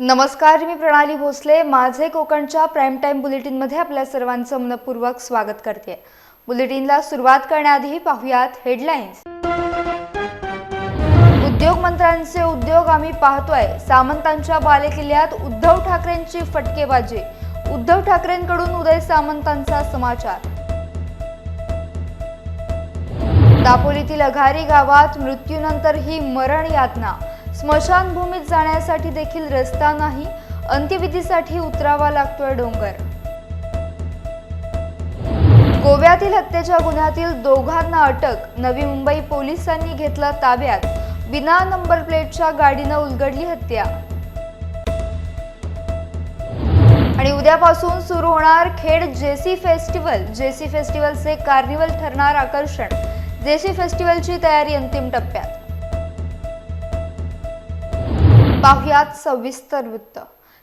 नमस्कार मी प्रणाली भोसले. माझे कोकणच्या प्राईम टाईम बुलेटिनमध्ये आपल्या सर्वांचं मनपूर्वक स्वागत करते. बुलेटिनला सुरुवात करण्याआधी पाहुयात हेडलाईन्स उद्योग मंत्र्यांचे उद्योग आम्ही पाहतोय. सामंतांच्या बालेकिल्ल्यात उद्धव ठाकरेंची फटकेबाजी. उद्धव ठाकरेंकडून उदय सामंतांचा समाचार. दापोलीतील अघारी गावात मृत्यूनंतरही मरण यातना. स्मशानभूमीत जाण्यासाठी देखील रस्ता नाही अंत्यविधीसाठी उतरावा लागतोय डोंगर. गोव्यातील हत्येच्या गुन्ह्यातील दोघांना अटक नवी मुंबई पोलिसांनी घेतला ताब्यात बिना नंबर प्लेटच्या गाडीनं उलगडली हत्या. आणि उद्यापासून सुरू होणार खेड जेसी फेस्टिवल. जेसी फेस्टिवलचे कार्निवल ठरणार आकर्षण. जेसी फेस्टिवलची तयारी अंतिम टप्प्यात. पाहुयात सविस्तर वृत्त.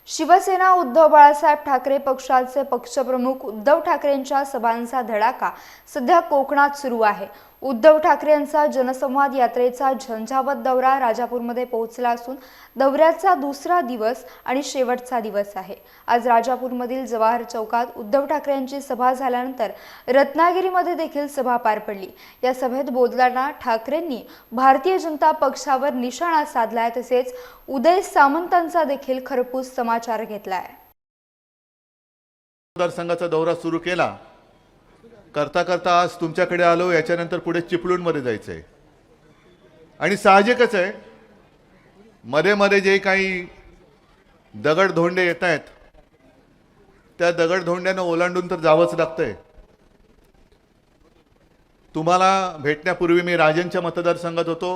शिवसेना उद्धव बाळासाहेब ठाकरे पक्षाचे पक्षप्रमुख उद्धव ठाकरेंच्या सभांचा धडाका सध्या कोकणात सुरू आहे. उद्धव ठाकरे यांचा जनसंवाद यात्रेचा झंझावत दौरा राजापूरमध्ये पोहोचला असून दौऱ्याचा दुसरा दिवस आणि शेवटचा दिवस आहे. आज राजापूरमधील जवाहर चौकात उद्धव ठाकरे यांची सभा झाल्यानंतर रत्नागिरीमध्ये देखील सभा पार पडली. या सभेत बोलताना ठाकरेंनी भारतीय जनता पक्षावर निशाणा साधलाय तसेच उदय सामंतांचा देखील खरपूस समाचार घेतलाय. मतदारसंघाचा दौरा सुरू केला. करता करता आज तुमच्याकडे आलो याच्यानंतर पुढे चिपळूणमध्ये जायचं आहे आणि साहजिकच आहे मध्ये मध्ये जे काही दगडधोंडे येत आहेत त्या दगडधोंड्यानं ओलांडून तर जावंच लागतंय. तुम्हाला भेटण्यापूर्वी मी राजनच्या मतदारसंघात होतो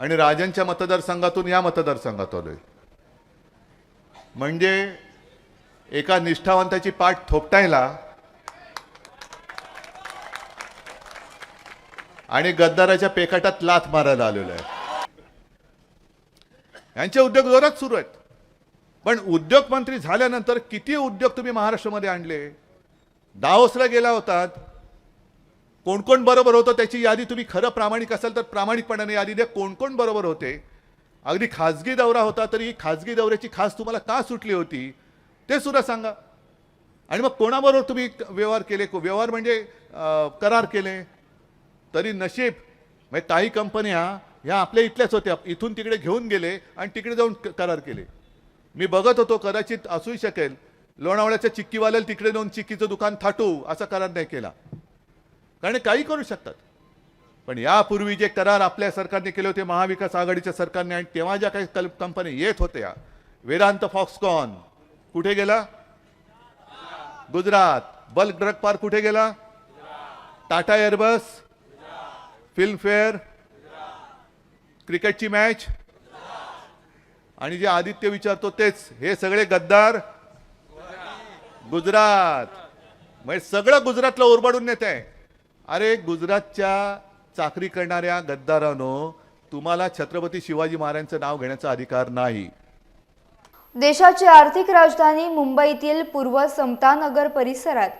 आणि राजनच्या मतदारसंघातून या मतदारसंघात आलोय. म्हणजे एका निष्ठावंताची पाठ थोपटायला आणि गद्दाराच्या पेकाटात लाथ मारायला आलेलो आहे. यांचे उद्योग जोरात सुरू आहेत. पण उद्योग मंत्री झाल्यानंतर किती उद्योग तुम्ही महाराष्ट्रामध्ये आणले? दाओसला गेला होतात. कोण कोण बरोबर होतं त्याची यादी तुम्ही खरं प्रामाणिक असाल तर प्रामाणिकपणाने यादी द्या. कोण कोण बरोबर होते? अगदी खाजगी दौरा होता तरी ही खाजगी दौऱ्याची खास तुम्हाला का सुटली होती? ते सुद्धा सांगा. आणि मग कोणाबरोबर तुम्ही व्यवहार केले? व्यवहार म्हणजे करार केले? तरी नशीब. म्हणजे काही कंपन्या ह्या आपल्या इथल्याच होत्या. इथून तिकडे घेऊन गेले आणि तिकडे जाऊन करार केले. मी बघत होतो कदाचित असूही शकेल लोणावळ्याच्या चिक्कीवाल्याला तिकडे जाऊन चिक्कीचं दुकान थाटू असा करार नाही केला. कारण काही करू शकतात. पण यापूर्वी जे करार आपल्या सरकारने केले होते महाविकास आघाडीच्या सरकारने आणि तेव्हा ज्या काही कल- कंपन्या येत होत्या वेदांत फॉक्सकॉन कुठे गेला? गुजरात. बल्क ड्रग पार्क कुठे गेला? टाटा एअरबस. फिल्मफेअर. क्रिकेटची मॅच. आणि जे आदित्य विचारतो तेच हे सगळे गद्दार गुजरात. म्हणजे सगळं गुजरातला ओरबाडून नेत आहे. अरे गुजरातच्या चाकरी करणाऱ्या गद्दारानो तुम्हाला छत्रपती शिवाजी महाराजांचं नाव घेण्याचा अधिकार नाही. देशाची आर्थिक राजधानी मुंबईतील पूर्व समतानगर परिसरात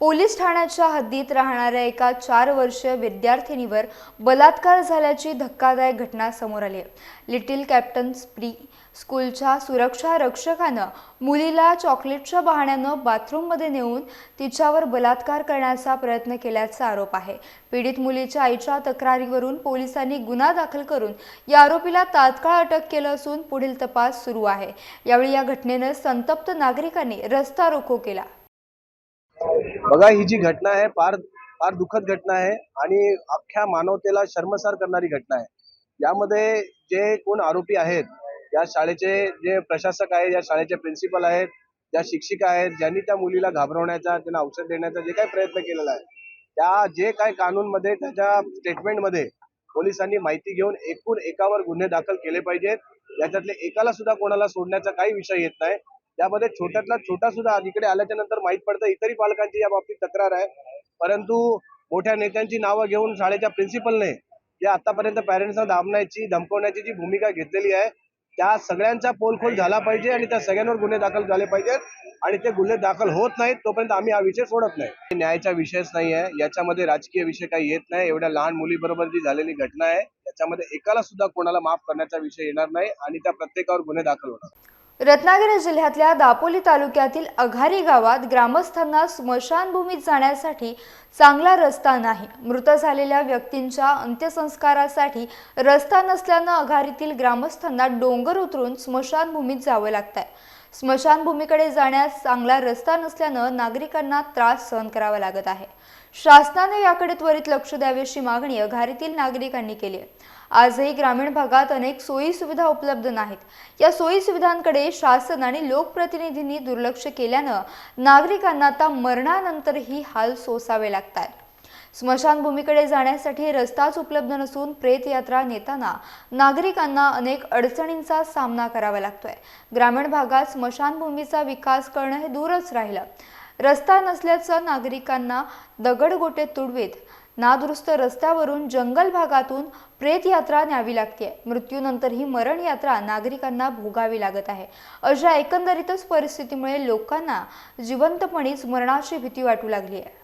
पोलीस ठाण्याच्या हद्दीत राहणाऱ्या एका चार वर्षीय विद्यार्थिनीवर बलात्कार झाल्याची धक्कादायक घटना समोर आली आहे. लिटिल कॅप्टन प्री स्कूलच्या सुरक्षा रक्षकानं मुलीला चॉकलेटच्या बहाण्यानं बाथरूममध्ये नेऊन तिच्यावर बलात्कार करण्याचा प्रयत्न केल्याचा आरोप आहे. पीडित मुलीच्या आईच्या तक्रारीवरून पोलिसांनी गुन्हा दाखल करून या आरोपीला तात्काळ अटक केलं असून पुढील तपास सुरू आहे. यावेळी या घटनेनं संतप्त नागरिकांनी रस्ता रोको केला. बघा ही जी घटना आहे फार फार दुःखद घटना आहे आणि अख्ख्या मानवतेला शर्मसार करणारी घटना आहे. यामध्ये जे कोण आरोपी आहेत या शाळेचे जे प्रशासक आहेत या शाळेचे प्रिन्सिपल आहेत ज्या शिक्षिका आहेत ज्यांनी त्या मुलीला घाबरवण्याचा त्यांना औषध देण्याचा जे काही प्रयत्न केलेला आहे त्या जे काय कानूनमध्ये त्याच्या स्टेटमेंटमध्ये पोलिसांनी माहिती घेऊन एकूण एकावर गुन्हे दाखल केले पाहिजेत. याच्यातले एकाला सुद्धा कोणाला सोडण्याचा काही विषय येत नाही. त्यामध्ये छोट्यातला छोटा सुद्धा इकडे आल्याच्यानंतर माहीत पडतं इतरही पालकांची या बाबतीत तक्रार आहे. परंतु मोठ्या नेत्यांची नावं घेऊन शाळेच्या प्रिन्सिपलने जे आतापर्यंत पॅरेंट्सना दाबण्याची धमकवण्याची जी भूमिका घेतलेली आहे त्या सगळ्यांचा पोलखोल झाला पाहिजे आणि त्या सगळ्यांवर गुन्हे दाखल झाले पाहिजेत आणि ते गुन्हे दाखल होत नाहीत तोपर्यंत आम्ही हा विषय सोडत नाही. न्यायाचा विषयच नाही आहे. याच्यामध्ये राजकीय विषय काही येत नाही. एवढ्या लहान मुलीबरोबर जी झालेली घटना आहे त्याच्यामध्ये एकाला सुद्धा कोणाला माफ करण्याचा विषय येणार नाही आणि त्या प्रत्येकावर गुन्हे दाखल होणार. रत्नागिरी जिल्ह्यातल्या दापोली तालुक्यातील अघारी गावात ग्रामस्थांना स्मशानभूमीत जाण्यासाठी चांगला रस्ता नाही. मृत झालेल्या व्यक्तींच्या अंत्यसंस्कारासाठी रस्ता नसल्यानं अघारीतील ग्रामस्थांना डोंगर उतरून स्मशानभूमीत जावं लागतंय. स्मशानभूमीकडे जाण्यास चांगला रस्ता नसल्यानं नागरिकांना त्रास सहन करावा लागत आहे. शासनाने याकडे त्वरित लक्ष द्यावे अशी मागणी अघारीतील नागरिकांनी केली आहे. आजही ग्रामीण भागात अनेक सोयी सुविधा उपलब्ध नाहीत. या सोयी सुविधांकडे शासन आणि लोकप्रतिनिधींनी दुर्लक्ष केल्यानं नागरिकांना आता मरणानंतरही हाल सोसावे लागत स्मशानभूमीकडे जाण्यासाठी रस्ताच उपलब्ध नसून प्रेतयात्रा नेताना नागरिकांना अनेक अडचणींचा सामना करावा लागतोय. ग्रामीण भागात स्मशानभूमीचा विकास करणं हे दूरच राहिलं. रस्ता नसल्याचं नागरिकांना दगडगोटे तुडवीत नादुरुस्त रस्त्यावरून जंगल भागातून प्रेतयात्रा न्यावी लागते मृत्यूनंतर ही मरण यात्रा नागरिकांना भोगावी लागत आहे. अशा एकंदरीतच परिस्थितीमुळे लोकांना जिवंतपणीच मरणाची भीती वाटू लागली आहे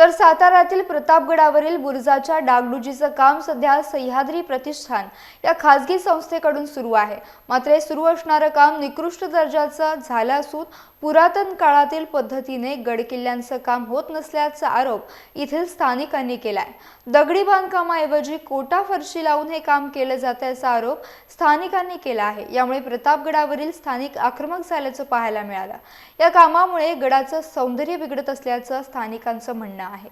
तर साताऱ्यातील प्रतापगडावरील बुरुजाच्या डागडुजीचं काम सध्या सह्याद्री प्रतिष्ठान या खासगी संस्थेकडून सुरू आहे. मात्र हे सुरू असणारं काम निकृष्ट दर्जाचं झालं असून पुरातन काळातील पद्धतीने गडकिल्ल्यांचं काम होत नसल्याचा आरोप येथील स्थानिकांनी केलाय. दगडी बांधकामाऐवजी कोटा फरशी लावून हे काम केलं जात याचा आरोप स्थानिकांनी केला आहे. यामुळे प्रतापगडावरील स्थानिक आक्रमक झाल्याचं पाहायला मिळालं. या कामामुळे गडाचं सौंदर्य बिघडत असल्याचं स्थानिकांचं म्हणणं आहे.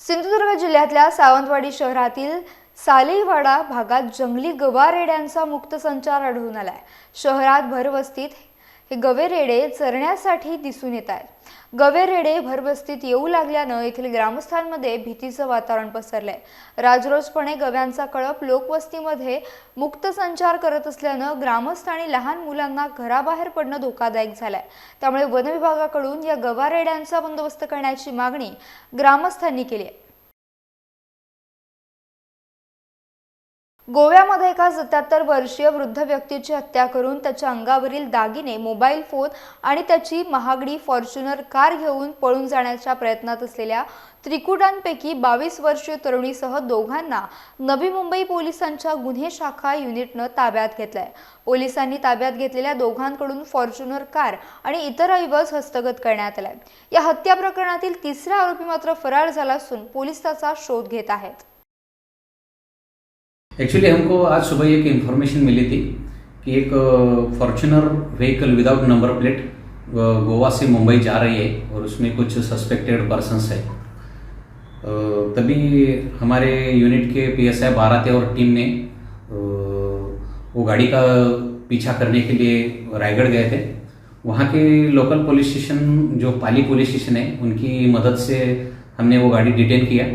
सिंधुदुर्ग जिल्ह्यातल्या सावंतवाडी शहरातील सालेवाडा भागात जंगली गवारेड्यांचा मुक्त संचार आढळून आलाय. शहरात भरवस्तीत हे गवेरेडे चरण्यासाठी दिसून येत आहेत. गवेरेडे भरवस्तीत येऊ लागल्यानं येथील ग्रामस्थांमध्ये भीतीचं वातावरण पसरलंय. राजरोजपणे गव्यांचा कळप लोकवस्तीमध्ये मुक्त संचार करत असल्यानं ग्रामस्थ आणि लहान मुलांना घराबाहेर पडणं धोकादायक झालंय. त्यामुळे वनविभागाकडून या गवारेड्यांचा बंदोबस्त करण्याची मागणी ग्रामस्थांनी केली आहे. गोव्यामध्ये एका सत्याहत्तर वर्षीय वृद्ध व्यक्तीची हत्या करून त्याच्या अंगावरील दागिने मोबाईल फोन आणि त्याची महागडी फॉर्च्युनर कार घेऊन पळून जाण्याच्या प्रयत्नात असलेल्या त्रिकुटांपैकी बावीस वर्षीय तरुणीसह दोघांना नवी मुंबई पोलिसांच्या गुन्हे शाखा युनिटनं ताब्यात घेतलंय. पोलिसांनी ताब्यात घेतलेल्या दोघांकडून फॉर्च्युनर कार आणि इतर ऐवज हस्तगत करण्यात आलाय. या हत्या प्रकरणातील तिसरा आरोपी मात्र फरार झाला असून पोलीस त्याचा शोध घेत आहेत. एक्चुअली हमको आज सुबह एक इन्फॉर्मेशन मिली थी कि एक Fortuner vehicle without number plate Goa से मुंबई जा रही है और उसमें कुछ सस्पेक्टेड पर्सन्स है। तभी हमारे यूनिट के पी एस आई बारह थे और टीम ने वो गाड़ी का पीछा करने के लिए रायगढ़ गए थे। वहाँ के लोकल पुलिस स्टेशन जो पाली पुलिस स्टेशन है, उनकी मदद से हमने वो गाड़ी डिटेन किया।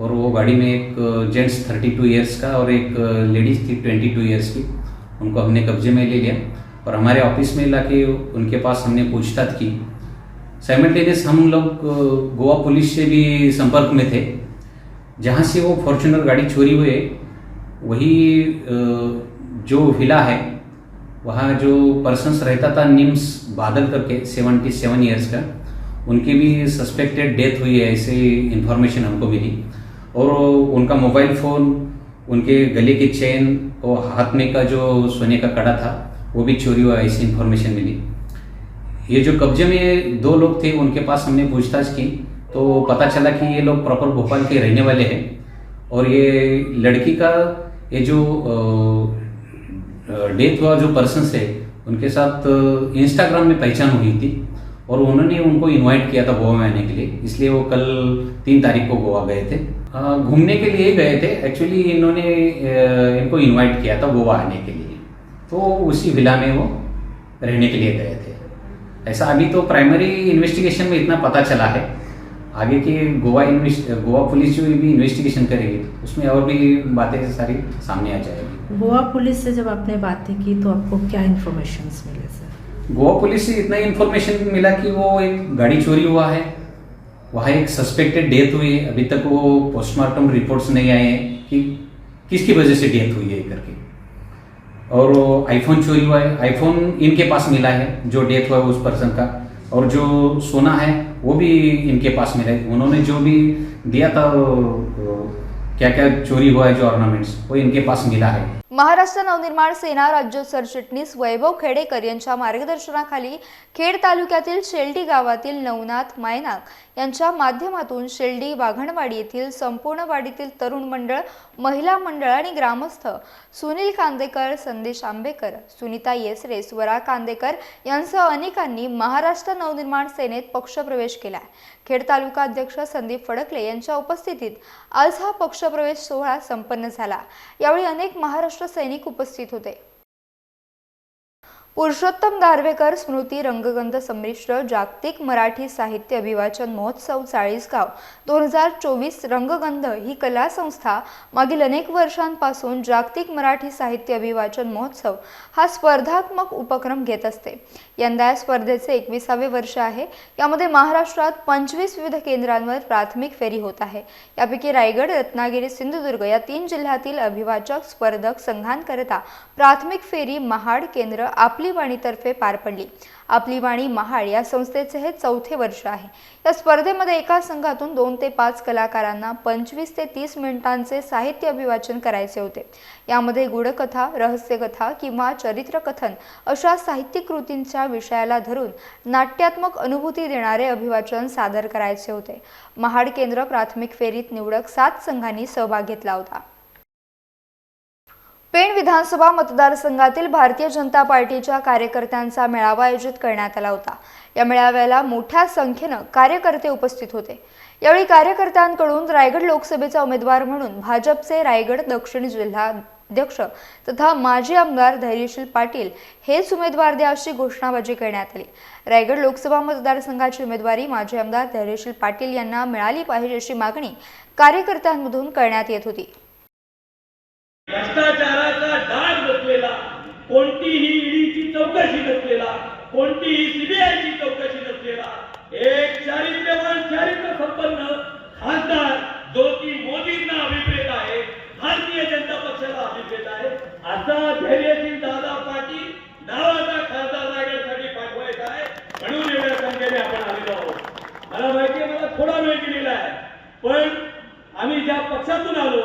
और वो गाड़ी में एक जेंट्स थर्टी टू ईयर्स का और एक लेडीज़ थी ट्वेंटी टू ईयर्स की। उनको हमने कब्जे में ले लिया और हमारे ऑफ़िस में लाके उनके पास हमने पूछताछ की। साइमल्टेनियस हम लोग गोवा पुलिस से भी संपर्क में थे, जहाँ से वो फॉर्चुनर गाड़ी चोरी हुए, वही जो हिला है, वहाँ जो पर्सन्स रहता था निम्स बादल करके सेवेंटी सेवन ईयर्स का, उनकी भी सस्पेक्टेड डेथ हुई है, ऐसे इन्फॉर्मेशन हमको मिली। और उनका मोबाइल फ़ोन, उनके गले की चेन और हाथ में का जो सोने का कड़ा था, वो भी चोरी हुआ, ऐसी इन्फॉर्मेशन मिली। ये जो कब्जे में दो लोग थे, उनके पास हमने पूछताछ की तो पता चला कि ये लोग प्रॉपर भोपाल के रहने वाले हैं। और ये लड़की का, ये जो डेथ हुआ जो पर्सन है, उनके साथ इंस्टाग्राम में पहचान हुई थी। और उन्होंने उनको इनवाइट किया था गोवा में आने के लिए, इसलिए वो कल तीन तारीख को गोवा गए थे। घूमने के लिए गए थे। एक्चुअली इन्होंने इनको इनवाइट किया था गोवा आने के लिए। तो उसी विला में वो रहने के लिए गए थे। ऐसा अभी तो प्राइमरी इन्वेस्टिगेशन में इतना पता चला है। आगे की गोवा इन्वेस्ट गोवा पुलिस जो भी इन्वेस्टिगेशन करेगी उसमें और भी बातें सारी सामने आ जाएगी। गोवा पुलिस से जब आपने बातें की तो आपको क्या इन्फॉर्मेशन मिले सर गोवा पुलिस से इतना इन्फॉर्मेशन मिला कि वो एक गाड़ी चोरी हुआ है। वहाँ एक सस्पेक्टेड डेथ हुई है। अभी तक वो पोस्टमार्टम रिपोर्ट्स नहीं आए हैं कि किसकी वजह से डेथ हुई है करके। और वो आईफोन चोरी हुआ है। आईफोन इनके पास मिला है, जो डेथ हुआ है उस पर्सन का। और जो सोना है, वो भी इनके पास मिला है। उन्होंने जो भी दिया था क्या क्या चोरी हुआ है, जो ऑर्नामेंट्स वो इनके पास मिला है। महाराष्ट्र नवनिर्माण सेना राज्य सरचिटणीस वैभव खेडेकर यांच्या मार्गदर्शनाखाली खेड तालुक्यातील शेल्डी गावातील नवनाथ मायनाक यांच्या माध्यमातून शेल्डी वाघणवाडी येथील संपूर्ण वाडीतील तरुण मंडळ महिला मंडळ आणि ग्रामस्थ सुनील कांदेकर संदेश आंबेकर सुनीता येसरे स्वरा कांदेकर यांसह अनेकांनी महाराष्ट्र नवनिर्माण सेनेत पक्षप्रवेश केला. खेड तालुका अध्यक्ष संदीप फडकले यांच्या उपस्थितीत आज हा पक्षप्रवेश सोहळा संपन्न झाला. यावेळी अनेक महाराष्ट्र सैनिक उपस्थित होते. पुरुषोत्तम दारवेकर स्मृती रंगगंध संमिश्र जागतिक मराठी साहित्य अभिवाचन महोत्सव चाळीसगाव दोन हजार चोवीस रंगगंध ही कला संस्था मागील अनेक वर्षांपासून जागतिक मराठी साहित्य अभिवाचन महोत्सव हा स्पर्धात्मक उपक्रम घेत असते. यंदा या स्पर्धेचे एकविसावे वर्ष आहे. यामध्ये महाराष्ट्रात पंचवीस विविध केंद्रांवर प्राथमिक फेरी होत आहे. यापैकी रायगड रत्नागिरी सिंधुदुर्ग या तीन जिल्ह्यातील अभिवाचक स्पर्धक संघांकरता प्राथमिक फेरी महाड केंद्र आपली वाणीतर्फे पार पडली. आपली वाणी महाड या संस्थेचे हे चौथे वर्ष आहे. या स्पर्धेमध्ये एका संघातून दोन ते पाच कलाकारांना पंचवीस ते तीस मिनिटांचे साहित्य अभिवाचन करायचे होते. यामध्ये गूढकथा रहस्यकथा किंवा चरित्रकथन अशा साहित्यिक कृतींच्या विषयाला धरून नाट्यात्मक अनुभूती देणारे अभिवाचन सादर करायचे होते. महाड केंद्र प्राथमिक फेरीत निवडक सात संघांनी सहभाग घेतला होता. पेण विधानसभा मतदारसंघातील भारतीय जनता पार्टीच्या कार्यकर्त्यांचा मेळावा आयोजित करण्यात आला होता. या मेळाव्याला मोठ्या संख्येनं कार्यकर्ते उपस्थित होते. यावेळी कार्यकर्त्यांकडून रायगड लोकसभेचा उमेदवार म्हणून भाजपचे रायगड दक्षिण जिल्हा अध्यक्ष तथा माजी आमदार धैर्यशील पाटील हेच उमेदवार द्या अशी घोषणाबाजी करण्यात आली. रायगड लोकसभा मतदारसंघाची उमेदवारी माजी आमदार धैर्यशील पाटील यांना मिळाली पाहिजे अशी मागणी कार्यकर्त्यांमधून करण्यात येत होती. भ्रष्टाचार कोणतीही ईडीची चौकशी नसलेला कोणतीही सीबीआयची चौकशी नसलेला एक चारित्र्यवान चारित्र्य संपन्न खासदार जो की मोदींना अभिप्रेत आहे भारतीय जनता पक्षाला अभिप्रेत आहे. असा धैर्यशील दादा पाटील नावाचा खासदार जागेसाठी पाठवायचा आहे म्हणून एवढ्या संख्येने आपण आलेलो आहोत. मला माहिती आहे मला थोडा वेळ दिलेला आहे पण आम्ही ज्या पक्षातून आलो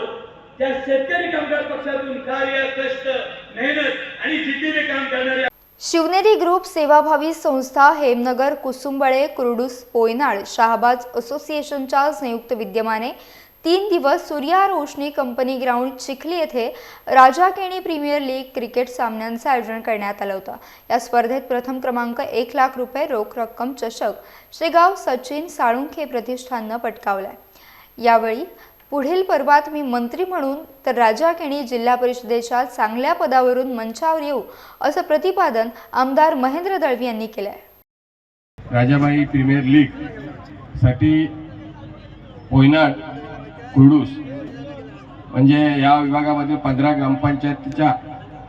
त्या शेतकरी कामगार पक्षातून कार्य कष्ट मेहनत आणि जिद्दीने काम करणाऱ्या शिवनेरी ग्रुप सेवाभावी संस्था हेमनगर कुसुंबळे कुरडूस पोयनाळ शहाबाज असोसिएशनच्या संयुक्त विद्यमाने तीन दिवस सूर्या रोशनी कंपनी ग्राउंड चिखली येथे Raja Keni premier league cricket सामन्यांचं आयोजन करण्यात आलं होतं. या स्पर्धेत प्रथम क्रमांक एक लाख रुपये रोख रक्कम चषक शेगाव सचिन साळुंखे प्रतिष्ठाननं पटकावलाय. यावेळी पुढील पर्वात मी मंत्री म्हणून तर राजा केणी जिल्हा परिषदेच्या चांगल्या पदावरून मंचावर येऊ असं प्रतिपादन आमदार महेंद्र दळवी यांनी केलंय. राजाबाई प्रीमियर लीगसाठी कोयनाड कुर्डूस म्हणजे या विभागामध्ये पंधरा ग्रामपंचायतीच्या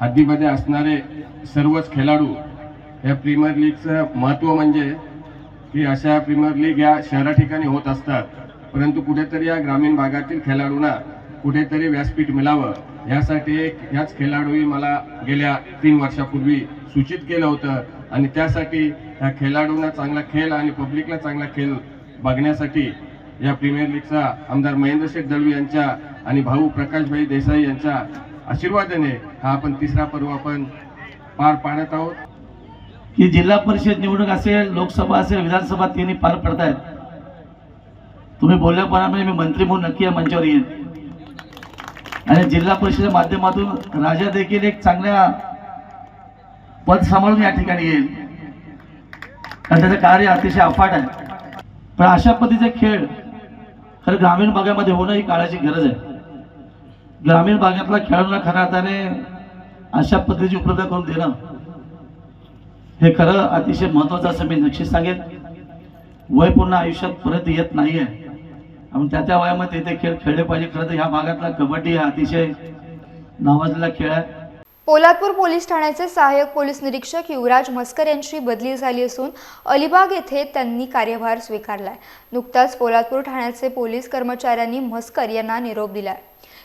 हद्दीमध्ये असणारे सर्वच खेळाडू या प्रीमियर लीगचं महत्त्व म्हणजे की अशा प्रीमियर लीग या शहरा ठिकाणी होत असतात. परंतु कुठेतरी या ग्रामीण भागातील खेळाडूंना कुठेतरी व्यासपीठ मिळावं यासाठी एक ह्याच खेळाडूही मला गेल्या तीन वर्षापूर्वी सूचित केलं होतं. आणि त्यासाठी ह्या खेळाडूंना चांगला खेळ आणि पब्लिकला चांगला खेळ बघण्यासाठी या प्रीमियर लीगचा आमदार महेंद्र शेठ दळवी यांच्या आणि भाऊ प्रकाशभाई देसाई यांच्या आशीर्वादाने हा आपण तिसरा पर्व आपण पार पाडत आहोत. की जिल्हा परिषद निवडणूक असेल लोकसभा असेल विधानसभा तिन्ही पार पडत आहेत तुम्ही बोलल्याप्रमाणे मी मंत्री म्हणून नक्की या मंचावर येईल आणि जिल्हा परिषदेच्या माध्यमातून राजा देखील एक चांगल्या पद सांभाळून या ठिकाणी येईल. आणि त्याचं कार्य अतिशय अफाट आहे. पण अशा पद्धतीचे खेळ खरं ग्रामीण भागामध्ये होणं ही काळाची गरज आहे. ग्रामीण भागातला खेळाडूंना खऱ्या अर्थाने अशा पद्धतीची उपलब्ध करून देणं हे खरं अतिशय महत्वाचं असं मी नक्कीच सांगेन. वय पूर्ण आयुष्यात परत येत नाही आहे आपण त्या त्या वयामध्ये ते खेळ खेळले पाहिजे. खरं तर ह्या भागातला कबड्डी हा अतिशय नावाजलेला खेळ आहे. पोलादपूर पोलीस ठाण्याचे सहाय्यक पोलीस निरीक्षक युवराज मस्कर यांची बदली झाली असून अलिबाग येथे त्यांनी कार्यभार स्वीकारलाय. नुकताच पोलादपूर ठाण्याचे पोलीस कर्मचाऱ्यांनी मस्कर यांना निरोप दिलाय.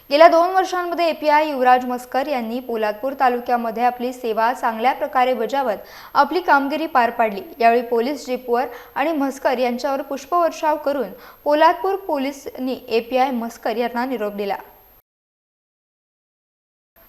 गेल्या दोन वर्षांमध्ये एपीआय युवराज मस्कर यांनी पोलादपूर तालुक्यामध्ये आपली सेवा चांगल्या प्रकारे बजावत आपली कामगिरी पार पाडली. यावेळी पोलीस जीपवर आणि मस्कर यांच्यावर पुष्पवर्षाव करून पोलादपूर पोलिसांनी एपीआय मस्कर यांना निरोप दिला.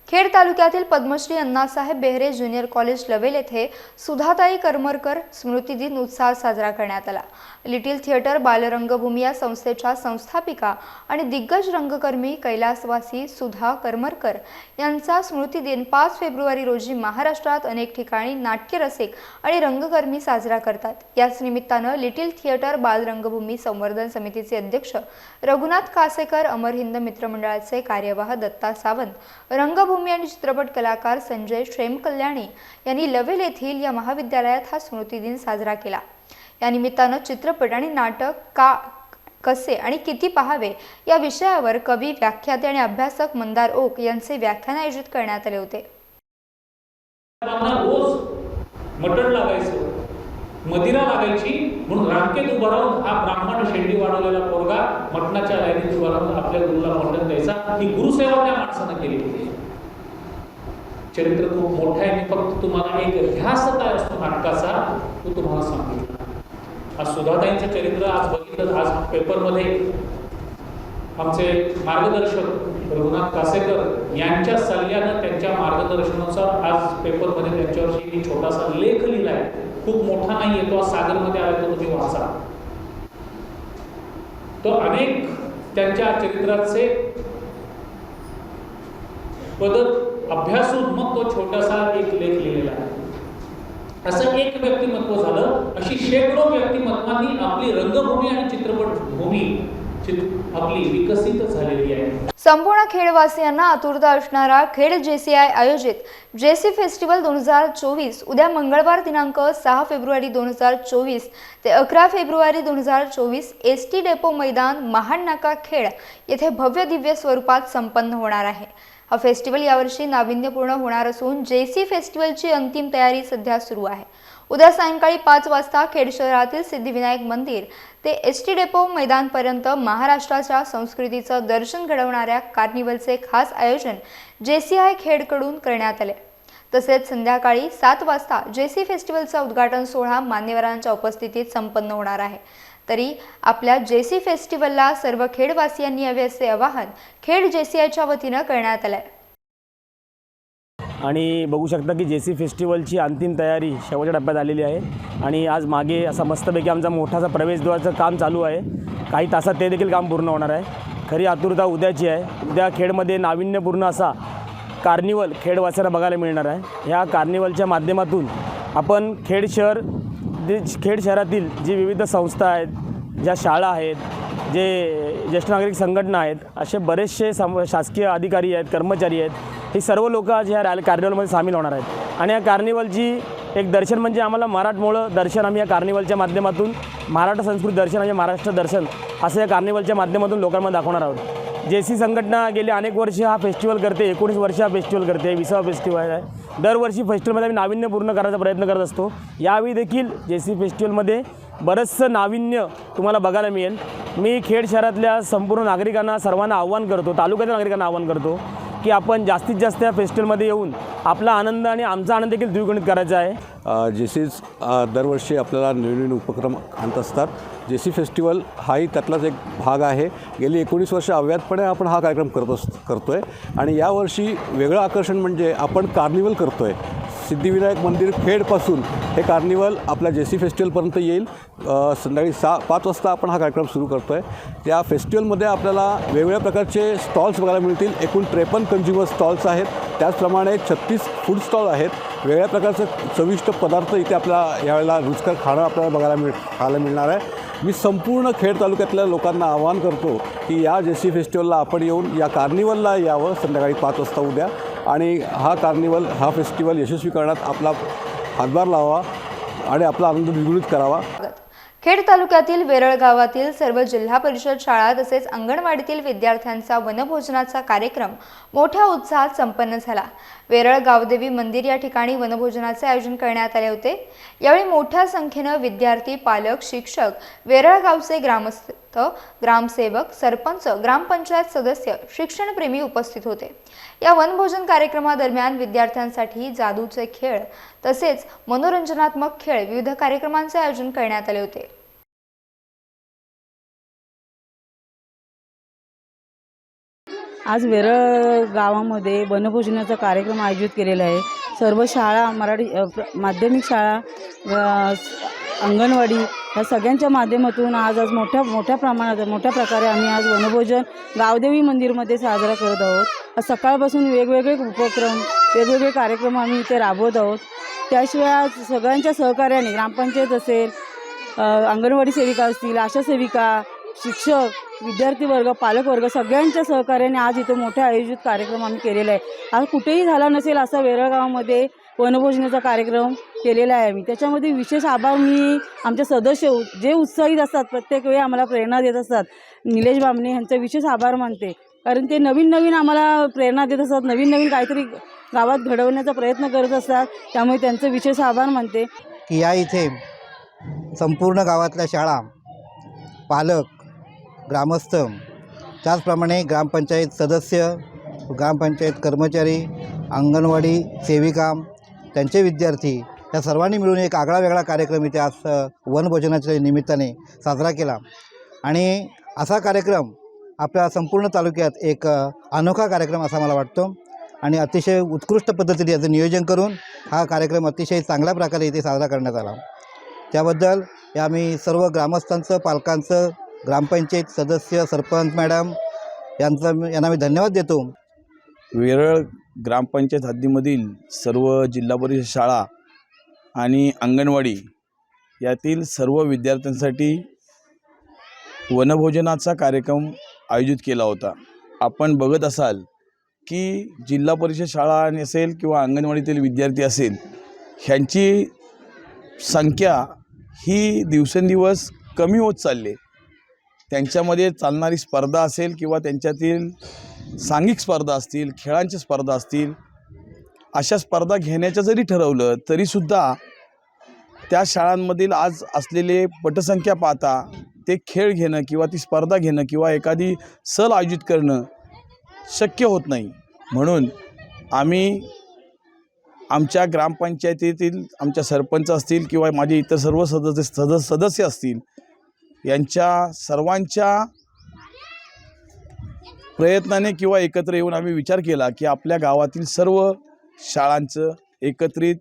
खेड तालुक्यातील पद्मश्री अण्णासाहेब बेहरे ज्युनियर कॉलेज लवेल येथे सुधाताई करमरकर स्मृती दिन उत्साहात साजरा करण्यात आला. लिटिल थिएटर बालरंगभूमी या संस्थेच्या संस्थापिका आणि दिग्गज रंगकर्मी कैलासवासी सुधा करमरकर यांचा स्मृती दिन पाच फेब्रुवारी रोजी महाराष्ट्रात अनेक ठिकाणी नाट्यरसिक आणि रंगकर्मी साजरा करतात. याच निमित्तानं लिटिल थिएटर बालरंगभूमी संवर्धन समितीचे अध्यक्ष रघुनाथ कासेकर अमर हिंद मित्रमंडळाचे कार्यवाह दत्ता सावंत रंगभूमी आणि चित्रपट कलाकार संजय श्रेमकल्याणी यांनी लवेल येथील या महाविद्यालयात हा स्मृती दिन साजरा केला. या निमित्तानं चित्रपट आणि नाटक का कसे आणि किती पाहावे या विषयावर कवी व्याख्याते आणि अभ्यासक मंदार ओक यांचे व्याख्यान आयोजित करण्यात आले होते. मटण लागायचं मदिरा लागायची म्हणून रांकेत उभा राहून हा ब्राह्मण शेंडी वाढवलेला पोरगा मटणाच्या लाईनीत उभा राहून आपल्या गुरुला मटण द्यायचा. ही गुरुसेवा त्या माणसानं केली होती. चरित्र खूप मोठं आहे. मी फक्त तुम्हाला एक ह्यास काय असतो नाटकाचा तो तुम्हाला सांगितला आज सुधाताईंचं चरित्र आज बघितलं आज पेपरमध्ये आमचे मार्गदर्शक रघुनाथ कासेकर यांच्या सल्ल्यानं त्यांच्या मार्गदर्शनानुसार आज पेपरमध्ये त्यांच्यावरशी मी छोटासा लेख लिहिलाय खूप मोठा नाही येतो तो आज सागरमध्ये आला तो तुम्ही वाचा. तो अनेक त्यांच्या चरित्राचे पदक अभ्यासून मग तो छोटासा एक लेख लिहिलेला आहे. असं एक व्यक्तिमत्व झालं. अशी शेकडो व्यक्तिमत्वांनी आपली रंगभूमी आणि चित्रपट भूमी आपली विकसित झालेली आहे. संपूर्ण खेडवासियांना आतुरता असणारा खेड जेसीआय आयोजित जेसी फेस्टिवल दोन हजार चोवीस. उद्या मंगळवार दिनांक सहा फेब्रुवारी दोन हजार चोवीस ते अकरा फेब्रुवारी दोन हजार चोवीस एस टी डेपो मैदान महान नाका खेड येथे भव्य दिव्य स्वरूपात संपन्न होणार आहे. हा फेस्टिवल यावर्षी नाविन्यपूर्ण होणार असून जेसी फेस्टिवलची अंतिम तयारी सध्या सुरू आहे. उद्या सायंकाळी पाच वाजता खेड शहरातील सिद्धिविनायक मंदिर ते एस टी डेपो मैदानपर्यंत महाराष्ट्राच्या संस्कृतीचं दर्शन घडवणाऱ्या कार्निवलचे खास आयोजन जेसीआय खेडकडून करण्यात आले. तसेच संध्याकाळी सात वाजता जेसी फेस्टिवलचा उद्घाटन सोहळा मान्यवरांच्या उपस्थितीत संपन्न होणार आहे. तरी आपल्या जेसी फेस्टिवलला सर्व खेडवासियांनी यावे असे आवाहन खेड जेसीआयच्या वतीनं करण्यात आलं आहे आणि बघू शकता की जेसी फेस्टिवलची अंतिम तयारी शेवटच्या टप्प्यात आलेली आहे. आणि आज मागे असा मस्तपैकी आमचा मोठासा प्रवेशद्वाराचं काम चालू आहे. काही तासात ते देखील काम पूर्ण होणार आहे. खरी आतुरता उद्याची आहे. उद्या खेडमध्ये नाविन्यपूर्ण असा कार्निवल खेडवासियांना बघायला मिळणार आहे. ह्या कार्निवलच्या माध्यमातून आपण खेड शहर जे खेड शहरातील जी विविध संस्था आहेत ज्या शाळा आहेत जे ज्येष्ठ नागरिक संघटना आहेत असे बरेचसे सम शासकीय अधिकारी आहेत कर्मचारी आहेत हे सर्व लोक आज ह्या रॅली कार्निवलमध्ये सामील होणार आहेत. आणि या कार्निवलची एक दर्शन म्हणजे आम्हाला मराठमोळं दर्शन आम्ही या कार्निवलच्या माध्यमातून महाराष्ट्र संस्कृती दर्शन म्हणजे महाराष्ट्र दर्शन असं या कार्निवलच्या माध्यमातून लोकांना दाखवणार आहोत. जे सी संघटना गेली अनेक वर्ष हा फेस्टिवल करते एकोणीस वर्ष हा फेस्टिवल करते विसावा फेस्टिवल आहे. दरवर्षी फेस्टिवलमध्ये आम्ही नाविन्यपूर्ण करायचा प्रयत्न करत असतो. यावेळी देखील जे सी फेस्टिवलमध्ये बरंचसं नाविन्य तुम्हाला बघायला मिळेल. मी खेड शहरातल्या संपूर्ण नागरिकांना सर्वांना आव्हान करतो तालुक्यातील नागरिकांना आव्हान करतो. की आपण जास्तीत जास्त या फेस्टिवलमध्ये येऊन आपला आनंद आणि आमचा आनंद देखील द्विगुणित करायचा आहे. जेसीज दरवर्षी आपल्याला नवीन उपक्रम आणत असतात. जेसी फेस्टिवल हाही त्यातलाच एक भाग आहे. गेली एकोणीस वर्ष अव्यातपणे आपण हा कार्यक्रम करत अस करतो आहे आणि यावर्षी वेगळं आकर्षण म्हणजे आपण कार्निवल करतो आहे सिद्धिविनायक मंदिर खेडपासून हे कार्निवल आपल्या जे सी फेस्टिवलपर्यंत येईल. संध्याकाळी सहा पाच वाजता आपण हा कार्यक्रम सुरू करतो आहे त्या फेस्टिवलमध्ये आपल्याला वेगवेगळ्या प्रकारचे स्टॉल्स बघायला मिळतील. एकूण त्रेपन्न कन्झ्युमर स्टॉल्स आहेत. त्याचप्रमाणे छत्तीस फूड स्टॉल आहेत. वेगळ्या प्रकारचं चविष्ट पदार्थ इथे आपल्या यावेळेला रुचकर खाणं आपल्याला बघायला मिळ खायला मिळणार आहे. मी संपूर्ण खेड तालुक्यातल्या लोकांना आवाहन करतो की या जे सी फेस्टिवलला आपण येऊन या कार्निवलला यावं. संध्याकाळी पाच वाजता उद्या. आणि हा कार्निवल हा फेस्टिवल यशस्वी करण्यात आपला हातभार लावा आणि आपला आनंद द्विगुणित करावा. खेड तालुक्यातील वेरळ गावातील सर्व जिल्हा परिषद शाळा तसेच अंगणवाडीतील विद्यार्थ्यांचा वनभोजनाचा कार्यक्रम मोठ्या उत्साहात संपन्न झाला. वेरळ गावदेवी मंदिर या ठिकाणी वनभोजनाचे आयोजन करण्यात आले होते. यावेळी मोठ्या संख्येनं विद्यार्थी पालक शिक्षक वेरळ गावचे ग्रामस्थ ग्रामसेवक सरपंच ग्रामपंचायत सदस्य शिक्षणप्रेमी उपस्थित होते. या वनभोजन कार्यक्रमादरम्यान विद्यार्थ्यांसाठी जादूचे खेळ तसेच मनोरंजनात्मक खेळ विविध कार्यक्रमांचे आयोजन करण्यात आले होते. आज वेरळ गावामध्ये वनभोजनाचा कार्यक्रम आयोजित केलेला आहे. सर्व शाळा मराठी माध्यमिक शाळा अंगणवाडी ह्या सगळ्यांच्या माध्यमातून आज आज मोठ्या मोठ्या प्रमाणात मोठ्या प्रकारे आम्ही आज वनभोजन गावदेवी मंदिरमध्ये साजरा करत आहोत. आज सकाळपासून वेगवेगळे उपक्रम वेगवेगळे कार्यक्रम आम्ही इथे राबवत आहोत. त्याशिवाय आज सगळ्यांच्या सहकार्याने ग्रामपंचायत असेल अंगणवाडी सेविका असतील आशा सेविका शिक्षक विद्यार्थी वर्ग पालक वर्ग सगळ्यांच्या सहकार्याने आज इथं मोठा आयोजित कार्यक्रम आम्ही केलेला आहे. आज कुठेही झाला नसेल असा वेरळगावामध्ये वनभोजनाचा कार्यक्रम केलेला आहे आम्ही. त्याच्यामध्ये विशेष आभार मी आमचे सदस्य उ- जे उत्साहित असतात प्रत्येक वेळी आम्हाला प्रेरणा देत असतात. निलेश बामणे यांचा विशेष आभार मानते. कारण ते नवीन नवीन आम्हाला प्रेरणा देत असतात नवीन नवीन काहीतरी गावात घडवण्याचा प्रयत्न करत असतात. त्यामुळे त्यांचं विशेष आभार मानते. की या इथे संपूर्ण गावातल्या शाळा पालक ग्रामस्थ त्याचप्रमाणे ग्रामपंचायत सदस्य ग्रामपंचायत कर्मचारी अंगणवाडी सेविका त्यांचे विद्यार्थी या सर्वांनी मिळून एक आगळा वेगळा कार्यक्रम इथे आज वनभोजनाच्या निमित्ताने साजरा केला. आणि असा कार्यक्रम आपल्या संपूर्ण तालुक्यात एक अनोखा कार्यक्रम असा मला वाटतो. आणि अतिशय उत्कृष्ट पद्धतीने याचं नियोजन करून हा कार्यक्रम अतिशय चांगल्या प्रकारे इथे साजरा करण्यात आला. त्याबद्दल या मी सर्व ग्रामस्थांचं पालकांचं ग्रामपंचायत सदस्य सरपंच मॅडम यांचा यांना मी धन्यवाद देतो वेरळ ग्रामपंचायत हद्दीमधील सर्व जिल्हा परिषद शाळा आणि अंगणवाडी यातील सर्व विद्यार्थ्यांसाठी वनभोजनाचा कार्यक्रम आयोजित केला होता आपण बघत असाल की जिल्हा परिषद शाळा आणि असेल किंवा अंगणवाडीतील विद्यार्थी असेल ह्यांची संख्या ही दिवसेंदिवस कमी होत चालली आहे. त्यांच्यामध्ये चालणारी स्पर्धा असेल किंवा त्यांच्यातील सांघिक स्पर्धा असतील खेळांच्या स्पर्धा असतील अशा स्पर्धा घेण्याचं जरी ठरवलं तरीसुद्धा त्या शाळांमधील आज असलेले पटसंख्या पाहता ते खेळ घेणं किंवा ती स्पर्धा घेणं किंवा एखादी सल आयोजित करणं शक्य होत नाही. म्हणून आम्ही आमच्या ग्रामपंचायतीतील आमच्या सरपंच असतील किंवा माझे इतर सर्व सदस्य सदस्य सदस्य असतील यांच्या सर्वांच्या प्रयत्नाने किंवा एकत्र येऊन आम्ही विचार केला की आपल्या गावातील सर्व शाळांचं एकत्रित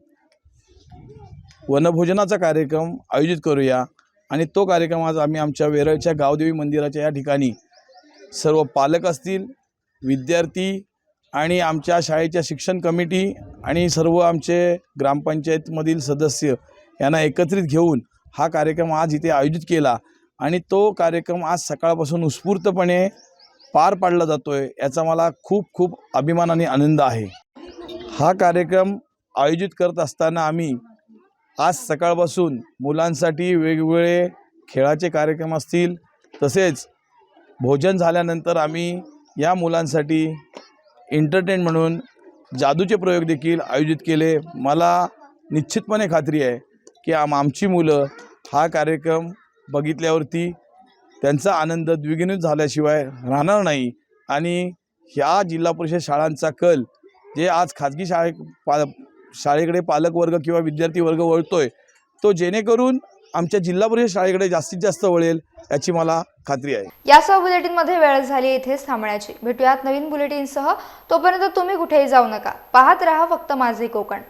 वनभोजनाचा कार्यक्रम आयोजित करूया. आणि तो कार्यक्रम आज आम्ही आमच्या वेरळच्या गावदेवी मंदिराच्या या ठिकाणी सर्व पालक असतील विद्यार्थी आणि आमच्या शाळेच्या शिक्षण कमिटी आणि सर्व आमचे ग्रामपंचायतमधील सदस्य यांना एकत्रित घेऊन हा कार्यक्रम आज इथे आयोजित केला. आणि तो कार्यक्रम आज सकाळपासून उत्स्फूर्तपणे पार पाडला जातो आहे याचा मला खूप खूप अभिमान आणि आनंद आहे. हा कार्यक्रम आयोजित करत असताना आम्ही आज सकाळपासून मुलांसाठी वेगवेगळे खेळाचे कार्यक्रम असतील तसेच भोजन झाल्यानंतर आम्ही या मुलांसाठी एंटरटेन म्हणून जादूचे प्रयोग देखील आयोजित केले. मला निश्चितपणे खात्री आहे की आम आमची मुलं हा कार्यक्रम बघितल्यावरती त्यांचा आनंद द्विगुणित झाल्याशिवाय राहणार नाही. आणि ह्या जिल्हा परिषद शाळांचा कल जे आज खाजगी शाळे पा शाळेकडे पालकवर्ग किंवा विद्यार्थी वर्ग वळतोय तो जेणेकरून आमच्या जिल्हा परिषद शाळेकडे जास्तीत जास्त वळेल याची मला खात्री आहे. यासह बुलेटिनमध्ये वेळ झाली इथेच थांबण्याची. भेटूयात नवीन बुलेटिनसह. तोपर्यंत तुम्ही कुठेही जाऊ नका. पाहत राहा फक्त माझे कोकण.